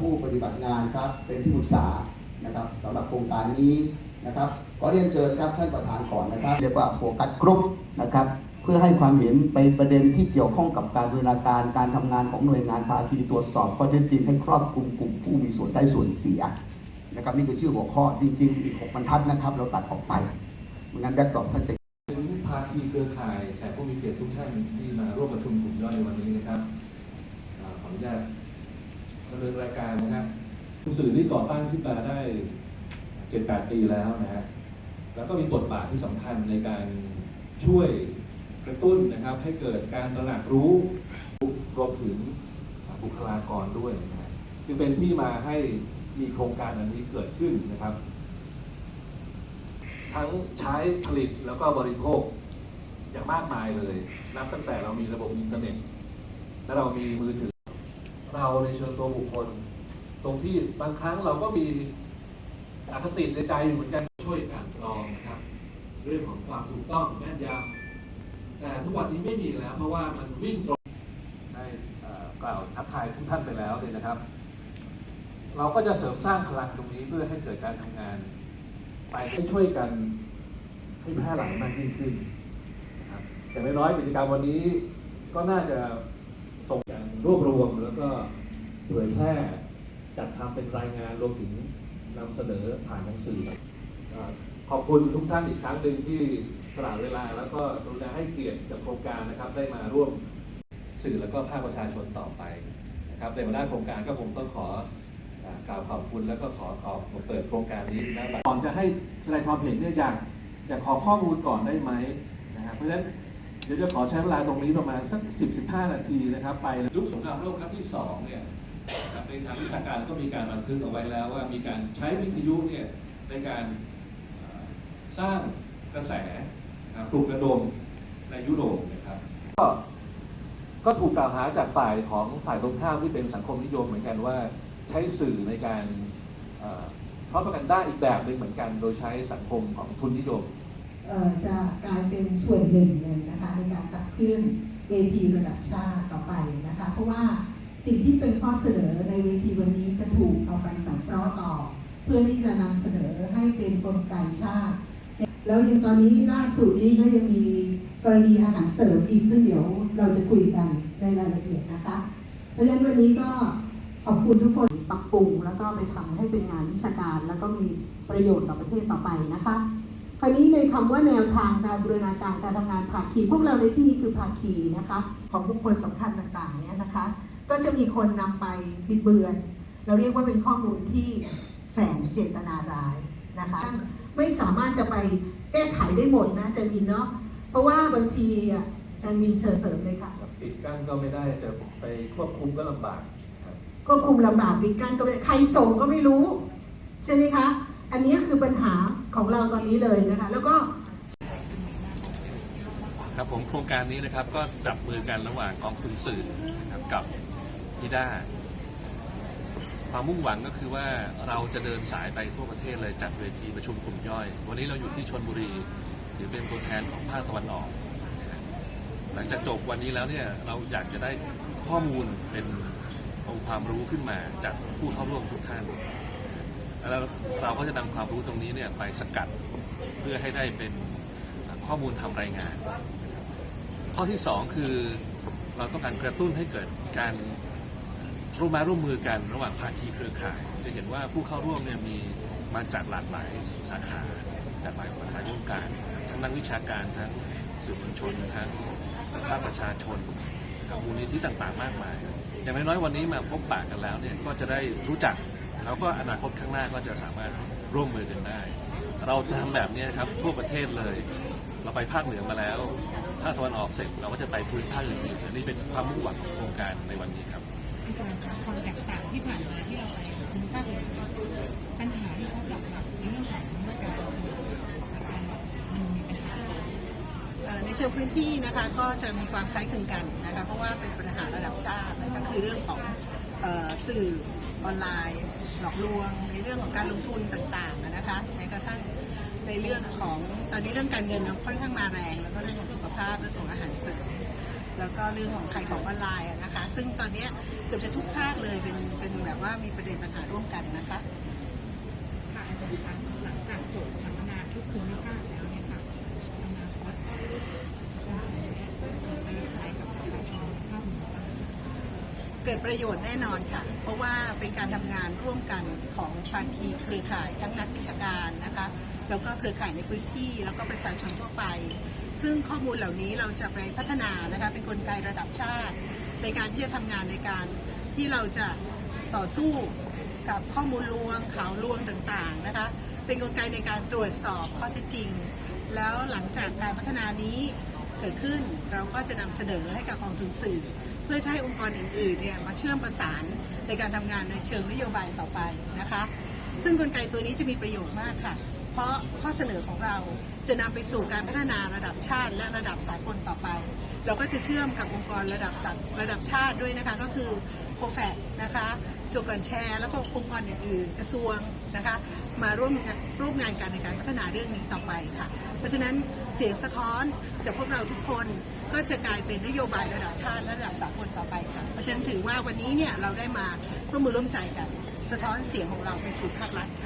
ผู้ปฏิบัติงานครับเป็นที่ปรึกษานะครับสำหรับโครงการนี้นะครับขอเรียนเชิญครับท่านประธานก่อนนะครับเรียกว่าโฟกัสกรุ๊ปนะครับเพื่อให้ความเห็นไปประเด็นที่เกี่ยวข้องกับการบูรณาการการทำงานของหน่วยงานภาคีตรวจสอบข้อเท็จจริงให้ครอบคลุมกลุ่มผู้มีส่วนได้ส่วนเสียนะครับนี่คือชื่อหัวข้อจริงๆอีกหกบรรทัดนะครับ เราตัดออกไปไม่งั้นแบกดรอปท่านจะถึงภาคีเครือข่ายแขกผู้มีเกียรติทุกท่านที่มาร่วมประชุมกลุ่มย่อยในวันนี้นะครับขออนุญาต ดำเนินรายการนะครับสื่อที่ก่อตั้งขึ้นมาได้เจ็ดแปดปีแล้วนะฮะแล้วก็มีบทบาทที่สำคัญในการช่วยกระตุ้นนะครับ ให้เกิดการตระหนักรู้รวมถึงบุคลากรด้วยนะฮะจึงเป็นที่มาให้มีโครงการอันนี้เกิดขึ้นนะครับ ทั้งใช้ผลิตแล้วก็บริโภคอย่างมากมายเลย นับตั้งแต่เรามีระบบอินเทอร์เน็ต และเรามีมือถือ เราในเชิงตัวบุคคล ตรงที่บางครั้งเราก็มีอคติในใจอยู่เหมือนกันช่วยกันกรองนะครับ เรื่องของความถูกต้องแม่นยำแต่ทุกวันนี้ไม่มีแล้ว เพราะว่ามันวิ่งตรงได้กล่าวทักทายทุกท่านไปแล้วเลยนะครับ เราก็จะเสริมสร้างพลังตรงนี้เพื่อให้เกิดการทำงาน ไปให้ช่วยกันให้แพร่หลายมากยิ่งขึ้นนะครับอย่างน้อยๆกิจกรรมวันนี้ก็น่าจะ รรวบรวมแล้วก็เผยแพร่จัดทำเป็นรายงานรวมถึงนำเสนอผ่านหนังสืออ่าขอบคุณทุกท่านอีกครั้งหนึ่งที่สละเวลา แล้วก็กรุณาให้เกียรติกับโครงการนะครับ ได้มาร่วมสื่อแล้วก็ภาคประชาชนต่อไปนะครับในวันหน้าโครงการก็คงต้องขออ่ากล่าวขอบคุณแล้วก็ขอขอบเปิดโครงการนี้นะก่อนจะให้แสดงความเห็นเนี่ยอยากอยากขอข้อมูลก่อนได้ไหมนะครับเพราะฉะนั้น เดี๋ยวจะขอใช้เวลาตรงนี้ประมาณสัก 10 15 นาทีนะครับไปยุคสงครามโลกครั้งที่2เนี่ยนะครับในทางวิชาการก็มีการบันทึกเอาไว้แล้วว่ามีการใช้วิทยุเนี่ยในการเอ่อสร้างกระแสนะครับปลุกระดมในยุโรปนะครับก็ก็ถูกกล่าวหาจากฝ่ายของฝ่ายตรงข้ามที่เป็นสังคมนิยมเหมือนกันว่าใช้สื่อในการเอ่อเพราะประกันได้อีกแบบหนึ่งเหมือนกัน โดยใช้สังคมของทุนนิยมเอ่อจะกลาย เป็นส่วนหนึ่งเลยนะคะในการขับเคลื่อนเวทีระดับชาติต่อไปนะคะ เพราะว่าสิ่งที่เป็นข้อเสนอในเวทีวันนี้จะถูกเอาไปสังเคราะห์ต่อ เพื่อที่จะนำเสนอให้เป็นกลไกชาติ แล้วยังตอนนี้ล่าสุดนี้ก็ยังมีกรณีอาหารเสริมอีกซึ่งเดี๋ยวเราจะคุยกันในรายละเอียดนะคะ เพราะฉะนั้นวันนี้ก็ขอบคุณทุกคนปรับปรุงแล้วก็ไปทำให้เป็นงานวิชาการ แล้วก็มีประโยชน์ต่อประเทศต่อไปนะคะ คราวนี้ในคำว่าแนวทางการบูรณาการการทำงานภาคี พวกเราในที่นี้คือภาคีนะคะของบุคคลสำคัญต่างๆเนี่ยนะคะ ก็จะมีคนนำไปบิดเบือน เราเรียกว่าเป็นข้อมูลที่แฝงเจตนาร้ายนะคะไม่สามารถจะไปแก้ไขได้หมดนะอาจันมินเนาะเพราะว่าบางทีอะอาจันมินเชิญเสริมเลยค่ะปิดกั้นก็ไม่ได้จะไปควบคุมก็ลำบากครับควบคุมลำบากปิดกั้นก็ไม่ได้ใครส่งก็ไม่รู้ ใช่ไหมคะ อันนี้คือปัญหาของเราตอนนี้เลยนะคะ แล้วก็ครับผมโครงการนี้นะครับก็จับมือกันระหว่างกองทุนสื่อนะครับกับนิด้าความมุ่งหวังก็คือว่าเราจะเดินสายไปทั่วประเทศเลยจัดเวทีประชุมกลุ่มย่อย วันนี้เราอยู่ที่ชนบุรีถือเป็นตัวแทนของภาคตะวันออก หลังจากจบวันนี้แล้วเนี่ยเราอยากจะได้ข้อมูลเป็นองค์ความรู้ขึ้นมาจากผู้เข้าร่วมทุกท่าน แล้วเราก็จะนำความรู้ตรงนี้เนี่ยไปสกัดเพื่อให้ได้เป็นข้อมูลทำรายงาน ข้อที่สองคือเราต้องการกระตุ้นให้เกิดการร่วมมาร่วมมือกันระหว่างภาคีเครือข่าย จะเห็นว่าผู้เข้าร่วมเนี่ยมีมาจากหลากหลายสาขาจากหลายหลายวงการ ทั้งนักวิชาการทั้งสื่อมวลชนทั้งภาคประชาชนมูลนิธิต่างๆ มากมาย อย่างน้อยๆวันนี้มาพบปะกันแล้วเนี่ยก็จะได้รู้จัก แล้วก็อนาคตข้างหน้าก็จะสามารถร่วมมือกันได้ เราจะทำแบบนี้ครับทั่วประเทศเลย เราไปภาคเหนือมาแล้วภาคตะวันออกเสร็จเราก็จะไปพื้นภาคอื่นๆอันนี้เป็นความมุ่งหวังของโครงการในวันนี้ครับอาจารย์คะความแตกต่างที่ผ่านมาที่เราไปถึงภาคเหนือปัญหาที่พบหลักๆในเรื่องของการสื่อสารมันมีปัญหาในเชิงพื้นที่นะคะก็จะมีความคล้ายคลึงกันนะคะเพราะว่าเป็นปัญหาระดับชาตินั่นก็คือเรื่องของ สื่อออนไลน์หลอกลวง ในเรื่องของการลงทุนต่างๆนะคะแม้กระทั่งในเรื่องของตอนนี้เรื่องการเงินค่อนข้างมาแรง แล้วก็เรื่องของสุขภาพเรื่องของอาหารเสริมแล้วก็เรื่องของขายของออนไลน์นะคะ ซึ่งตอนนี้เกือบจะทุกภาคเลยเป็นเป็นแบบว่ามีประเด็นปัญหาร่วมกันนะคะค่ะอาจารย์คะหลังจากจบสัมมนาทุกภูมิภาค เกิดประโยชน์แน่นอนค่ะ เพราะว่าเป็นการทำงานร่วมกันของภาคีเครือข่ายทั้งนักวิชาการนะคะแล้วก็เครือข่ายในพื้นที่แล้วก็ประชาชนทั่วไป ซึ่งข้อมูลเหล่านี้เราจะไปพัฒนานะคะเป็นกลไกระดับชาติ ในการที่จะทำงานในการที่เราจะต่อสู้กับข้อมูลลวงข่าวลวงต่างๆนะคะเป็นกลไกในการตรวจสอบข้อเท็จจริง แล้วหลังจากการพัฒนานี้เกิดขึ้นเราก็จะนำเสนอให้กับกองทุนสื่อ เพื่อจะให้องค์กรอื่นๆเนี่ยมาเชื่อมประสานในการทำงานในเชิงนโยบายต่อไปนะคะ ซึ่งกลไกตัวนี้จะมีประโยชน์มากค่ะ เพราะข้อเสนอของเราจะนำไปสู่การพัฒนาระดับชาติ และระดับสากลต่อไป เราก็จะเชื่อมกับองค์กรระดับสังระดับชาติด้วยนะคะก็คือโคแฟกนะคะโชกันแชร์ แล้วก็องค์กรอื่นๆกระทรวงนะคะ มาร่วมงานร่วมงานกันในการพัฒนาเรื่องนี้ต่อไปค่ะ ราะฉะนั้นเสียงสะท้อนจากพวกเราทุกคนก็จะกลายเป็นนโยบายระดับชาติและระดับสากลต่อไปค่ะ เพราะฉะนั้นถือว่าวันนี้เนี่ยเราได้มาร่วมมือร่วมใจกัน สะท้อนเสียงของเราไปสู่ภาครัฐค่ะ